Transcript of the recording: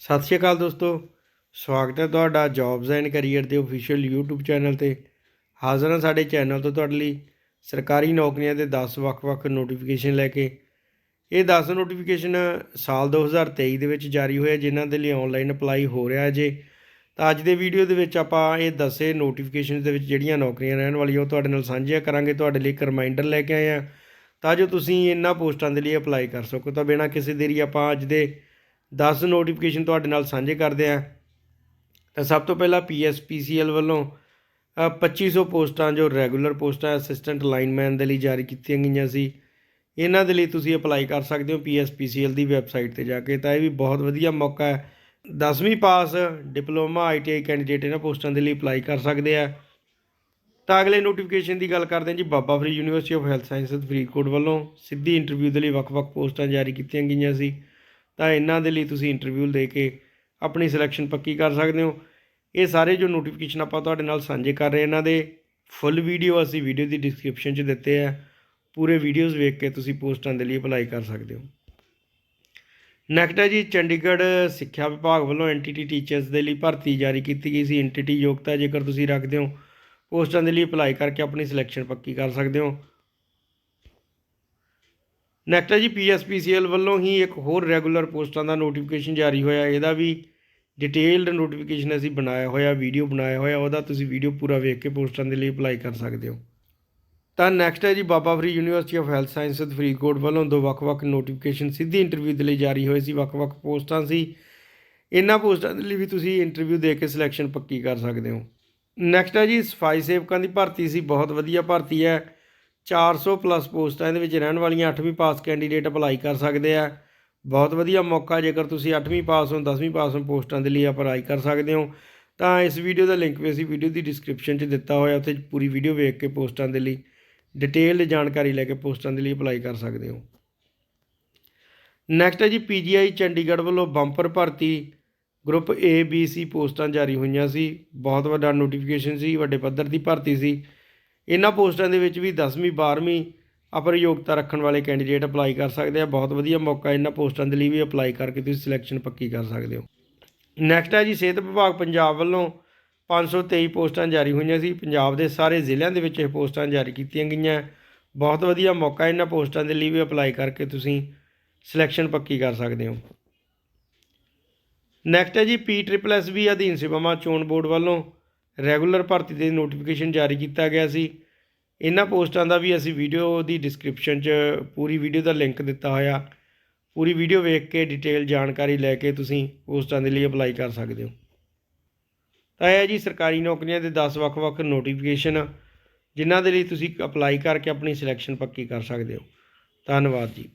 ਸਤਿ ਸ਼੍ਰੀ ਅਕਾਲ ਦੋਸਤੋ, ਸਵਾਗਤ ਹੈ ਤੁਹਾਡਾ ਜੌਬਸ ਐਂਡ ਕੈਰੀਅਰ ਦੇ ਅਫੀਸ਼ੀਅਲ YouTube ਚੈਨਲ ਤੇ। ਹਾਜ਼ਰ ਹਾਂ ਸਾਡੇ ਚੈਨਲ ਤੋਂ ਤੁਹਾਡੇ ਲਈ ਸਰਕਾਰੀ ਨੌਕਰੀਆਂ ਦੇ 10 ਵੱਖ-ਵੱਖ ਨੋਟੀਫਿਕੇਸ਼ਨ ਲੈ ਕੇ। ਇਹ 10 ਨੋਟੀਫਿਕੇਸ਼ਨ ਸਾਲ 2023 ਦੇ ਵਿੱਚ ਜਾਰੀ ਹੋਏ ਜਿਨ੍ਹਾਂ ਦੇ ਲਈ ਆਨਲਾਈਨ ਅਪਲਾਈ ਹੋ ਰਿਹਾ ਹੈ ਜੇ ਤਾਂ ਅੱਜ ਦੇ ਵੀਡੀਓ ਦੇ ਵਿੱਚ ਆਪਾਂ ਇਹ ਦਸੇ ਨੋਟੀਫਿਕੇਸ਼ਨ ਦੇ ਵਿੱਚ ਜਿਹੜੀਆਂ ਨੌਕਰੀਆਂ ਰਹਿਣ ਵਾਲੀਆਂ, ਉਹ ਤੁਹਾਡੇ ਨਾਲ ਸਾਂਝੀਆਂ ਕਰਾਂਗੇ। ਤੁਹਾਡੇ ਲਈ ਇੱਕ ਰਿਮਾਈਂਡਰ ਲੈ ਕੇ ਆਏ ਆ ਤਾਂ ਜੋ ਤੁਸੀਂ ਇਹਨਾਂ ਪੋਸਟਾਂ ਦੇ ਲਈ ਅਪਲਾਈ ਕਰ ਸਕੋ। ਤਾਂ ਬਿਨਾਂ ਕਿਸੇ ਦੇਰੀ ਆਪਾਂ ਅੱਜ ਦੇ 10 ਨੋਟੀਫਿਕੇਸ਼ਨ ਤੁਹਾਡੇ ਨਾਲ ਸਾਂਝੇ ਕਰਦੇ ਆ ਤਾਂ ਸਭ ਤੋਂ ਪਹਿਲਾਂ ਪੀਐਸਪੀਸੀਐਲ ਵੱਲੋਂ ਅ, 2500 ਪੋਸਟਾਂ ਜੋ ਰੈਗੂਲਰ ਪੋਸਟਾਂ ਅਸਿਸਟੈਂਟ ਲਾਈਨਮੈਨ ਦੇ ਲਈ ਜਾਰੀ ਕੀਤੀਆਂ ਗਈਆਂ ਸੀ ਇਹਨਾਂ ਦੇ ਲਈ ਤੁਸੀਂ ਅਪਲਾਈ ਕਰ ਸਕਦੇ ਹੋ ਪੀਐਸਪੀਸੀਐਲ ਦੀ ਵੈਬਸਾਈਟ ਤੇ ਜਾ ਕੇ। ਤਾਂ ਇਹ ਵੀ ਬਹੁਤ ਵਧੀਆ ਮੌਕਾ ਹੈ। 10ਵੀਂ ਪਾਸ ਡਿਪਲੋਮਾ ਆਈਟੀਆਈ ਕੈਂਡੀਡੇਟ ਇਹਨਾਂ ਪੋਸਟਾਂ ਦੇ ਲਈ ਅਪਲਾਈ ਕਰ ਸਕਦੇ ਆ। ਤਾਂ ਅਗਲੇ ਨੋਟੀਫਿਕੇਸ਼ਨ ਦੀ ਗੱਲ ਕਰਦੇ ਹਾਂ ਜੀ Baba Farid university of health sciences Faridkot ਵੱਲੋਂ ਸਿੱਧੀ ਇੰਟਰਵਿਊ ਦੇ ਲਈ ਵੱਖ-ਵੱਖ ਪੋਸਟਾਂ ਜਾਰੀ ਕੀਤੀਆਂ ਗਈਆਂ ਸੀ। ਤਾਂ ਇਹਨਾਂ ਦੇ ਲਈ ਤੁਸੀਂ ਇੰਟਰਵਿਊ ਦੇ ਕੇ ਆਪਣੀ ਸਿਲੈਕਸ਼ਨ ਪੱਕੀ ਕਰ ਸਕਦੇ ਹੋ। ਇਹ ਸਾਰੇ ਜੋ ਨੋਟੀਫਿਕੇਸ਼ਨ ਆਪਾਂ ਤੁਹਾਡੇ ਨਾਲ ਸਾਂਝੇ ਕਰ ਰਹੇ ਇਹਨਾਂ ਦੇ ਫੁੱਲ ਵੀਡੀਓ ਅਸੀਂ ਵੀਡੀਓ ਦੀ ਡਿਸਕ੍ਰਿਪਸ਼ਨ 'ਚ ਦਿੱਤੇ ਆ। ਪੂਰੇ ਵੀਡੀਓਜ਼ ਵੇਖ ਕੇ ਤੁਸੀਂ ਪੋਸਟਾਂ ਦੇ ਲਈ ਅਪਲਾਈ ਕਰ ਸਕਦੇ ਹੋ। ਨੈਕਸਟ ਹੈ ਜੀ, ਚੰਡੀਗੜ੍ਹ ਸਿੱਖਿਆ ਵਿਭਾਗ ਵੱਲੋਂ ਐਨਟੀਟੀ ਟੀਚਰਸ ਦੇ ਲਈ ਭਰਤੀ ਜਾਰੀ ਕੀਤੀ ਗਈ ਸੀ। ਐਨਟੀਟੀ ਯੋਗਤਾ ਜੇਕਰ ਤੁਸੀਂ ਰੱਖਦੇ ਹੋ, ਪੋਸਟਾਂ ਦੇ ਲਈ ਅਪਲਾਈ ਕਰਕੇ ਆਪਣੀ ਸਿਲੈਕਸ਼ਨ ਪੱਕੀ ਕਰ ਸਕਦੇ ਹੋ। ਨੈਕਸਟ ਹੈ ਜੀ ਪੀਐਸਪੀਸੀਐਲ ਵੱਲੋਂ ਹੀ ਇੱਕ ਹੋਰ ਰੈਗੂਲਰ ਪੋਸਟਾਂ ਦਾ ਨੋਟੀਫਿਕੇਸ਼ਨ ਜਾਰੀ ਹੋਇਆ। ਇਹਦਾ ਵੀ ਡਿਟੇਲਡ ਨੋਟੀਫਿਕੇਸ਼ਨ ਅਸੀਂ ਬਣਾਇਆ ਹੋਇਆ ਵੀਡੀਓ ਬਣਾਇਆ ਹੋਇਆ, ਉਹਦਾ ਤੁਸੀਂ ਵੀਡੀਓ ਪੂਰਾ ਵੇਖ ਕੇ ਪੋਸਟਾਂ ਦੇ ਲਈ ਅਪਲਾਈ ਕਰ ਸਕਦੇ ਹੋ। ਤਾਂ ਨੈਕਸਟ ਹੈ ਜੀ Baba Farid university of health sciences Faridkot ਵੱਲੋਂ ਦੋ ਵੱਖ-ਵੱਖ ਨੋਟੀਫਿਕੇਸ਼ਨ ਸਿੱਧੀ ਇੰਟਰਵਿਊ ਦੇ ਲਈ ਜਾਰੀ ਹੋਏ ਸੀ, ਵੱਖ-ਵੱਖ ਪੋਸਟਾਂ ਸੀ। ਇਹਨਾਂ ਪੋਸਟਾਂ ਦੇ ਲਈ ਵੀ ਤੁਸੀਂ ਇੰਟਰਵਿਊ ਦੇ ਕੇ ਸਿਲੈਕਸ਼ਨ ਪੱਕੀ ਕਰ ਸਕਦੇ ਹੋ। ਨੈਕਸਟ ਹੈ ਜੀ ਸਫ਼ਾਈ ਸੇਵਕਾਂ ਦੀ ਭਰਤੀ ਸੀ, ਬਹੁਤ ਵਧੀਆ ਭਰਤੀ ਹੈ। 400 ਪਲੱਸ ਪੋਸਟਾਂ ਇਹਦੇ ਵਿੱਚ ਰਹਿਣ ਵਾਲੀਆਂ 8ਵੀਂ ਪਾਸ ਕੈਂਡੀਡੇਟ ਅਪਲਾਈ ਕਰ ਸਕਦੇ ਆ। ਬਹੁਤ ਵਧੀਆ ਮੌਕਾ, ਜੇਕਰ ਤੁਸੀਂ 8ਵੀਂ ਪਾਸ ਹੋ 10ਵੀਂ ਪਾਸ ਹੋ ਪੋਸਟਾਂ ਦੇ ਲਈ ਅਪਲਾਈ ਕਰ ਸਕਦੇ ਹੋ। ਤਾਂ ਇਸ ਵੀਡੀਓ ਦਾ ਲਿੰਕ ਵੀ ਅਸੀਂ ਵੀਡੀਓ ਦੀ ਡਿਸਕ੍ਰਿਪਸ਼ਨ 'ਚ ਦਿੱਤਾ ਹੋਇਆ, ਉੱਥੇ ਪੂਰੀ ਵੀਡੀਓ ਵੇਖ ਕੇ ਪੋਸਟਾਂ ਦੇ ਲਈ ਡਿਟੇਲਡ ਜਾਣਕਾਰੀ ਲੈ ਕੇ ਪੋਸਟਾਂ ਦੇ ਲਈ ਅਪਲਾਈ ਕਰ ਸਕਦੇ ਹੋ। ਨੈਕਸਟ ਹੈ ਜੀ ਪੀਜੀਆਈ ਚੰਡੀਗੜ੍ਹ ਵੱਲੋਂ ਬੰਪਰ ਭਰਤੀ। ਗਰੁੱਪ ਏ ਬੀ ਸੀ ਪੋਸਟਾਂ ਜਾਰੀ ਹੋਈਆਂ ਸੀ। ਬਹੁਤ ਵੱਡਾ ਨੋਟੀਫਿਕੇਸ਼ਨ ਸੀ, ਵੱਡੇ ਪੱਧਰ ਦੀ ਭਰਤੀ ਸੀ। ਇਹਨਾਂ ਪੋਸਟਾਂ ਦੇ ਵਿੱਚ ਵੀ 10ਵੀਂ 12ਵੀਂ ਅਪਰ ਯੋਗਤਾ ਰੱਖਣ ਵਾਲੇ ਕੈਂਡੀਡੇਟ ਅਪਲਾਈ ਕਰ ਸਕਦੇ ਆ। ਬਹੁਤ ਵਧੀਆ ਮੌਕਾ ਇਹਨਾਂ ਪੋਸਟਾਂ ਦੇ ਲਈ ਵੀ ਅਪਲਾਈ ਕਰਕੇ ਤੁਸੀਂ ਸਿਲੈਕਸ਼ਨ ਪੱਕੀ ਕਰ ਸਕਦੇ ਹੋ। ਨੈਕਸਟ ਹੈ ਜੀ, ਸਿਹਤ ਵਿਭਾਗ ਪੰਜਾਬ ਵੱਲੋਂ 523 ਪੋਸਟਾਂ ਜਾਰੀ ਹੋਈਆਂ ਸੀ। ਪੰਜਾਬ ਦੇ ਸਾਰੇ ਜ਼ਿਲ੍ਹਿਆਂ ਦੇ ਵਿੱਚ ਇਹ ਪੋਸਟਾਂ ਜਾਰੀ ਕੀਤੀਆਂ ਗਈਆਂ। ਬਹੁਤ ਵਧੀਆ ਮੌਕਾ ਇਹਨਾਂ ਪੋਸਟਾਂ ਦੇ ਲਈ ਵੀ ਅਪਲਾਈ ਕਰਕੇ ਤੁਸੀਂ ਸਿਲੈਕਸ਼ਨ ਪੱਕੀ ਕਰ ਸਕਦੇ ਹੋ। ਨੈਕਸਟ ਹੈ ਜੀ ਪੀ ਟ੍ਰਿਪਲ ਐਸ ਵੀ ਅਧੀਨ ਸੇਵਾਵਾਂ ਚੋਣ ਬੋਰਡ ਵੱਲੋਂ ਰੈਗੂਲਰ ਭਰਤੀ ਦੇ ਨੋਟੀਫਿਕੇਸ਼ਨ ਜਾਰੀ ਕੀਤਾ ਗਿਆ ਸੀ। ਇਹਨਾਂ ਪੋਸਟਾਂ ਦਾ ਵੀ ਅਸੀਂ ਵੀਡੀਓ ਦੀ ਡਿਸਕ੍ਰਿਪਸ਼ਨ 'ਚ ਪੂਰੀ ਵੀਡੀਓ ਦਾ ਲਿੰਕ ਦਿੱਤਾ ਹੋਇਆ। ਪੂਰੀ ਵੀਡੀਓ ਵੇਖ ਕੇ ਡਿਟੇਲ ਜਾਣਕਾਰੀ ਲੈ ਕੇ ਤੁਸੀਂ ਪੋਸਟਾਂ ਦੇ ਲਈ ਅਪਲਾਈ ਕਰ ਸਕਦੇ ਹੋ। ਤਾਂ ਇਹ ਹੈ ਜੀ ਸਰਕਾਰੀ ਨੌਕਰੀਆਂ ਦੇ 10 ਵੱਖ-ਵੱਖ ਨੋਟੀਫਿਕੇਸ਼ਨ ਜਿਨ੍ਹਾਂ ਦੇ ਲਈ ਤੁਸੀਂ ਅਪਲਾਈ ਕਰਕੇ ਆਪਣੀ ਸਿਲੈਕਸ਼ਨ ਪੱਕੀ ਕਰ ਸਕਦੇ ਹੋ। ਧੰਨਵਾਦ ਜੀ।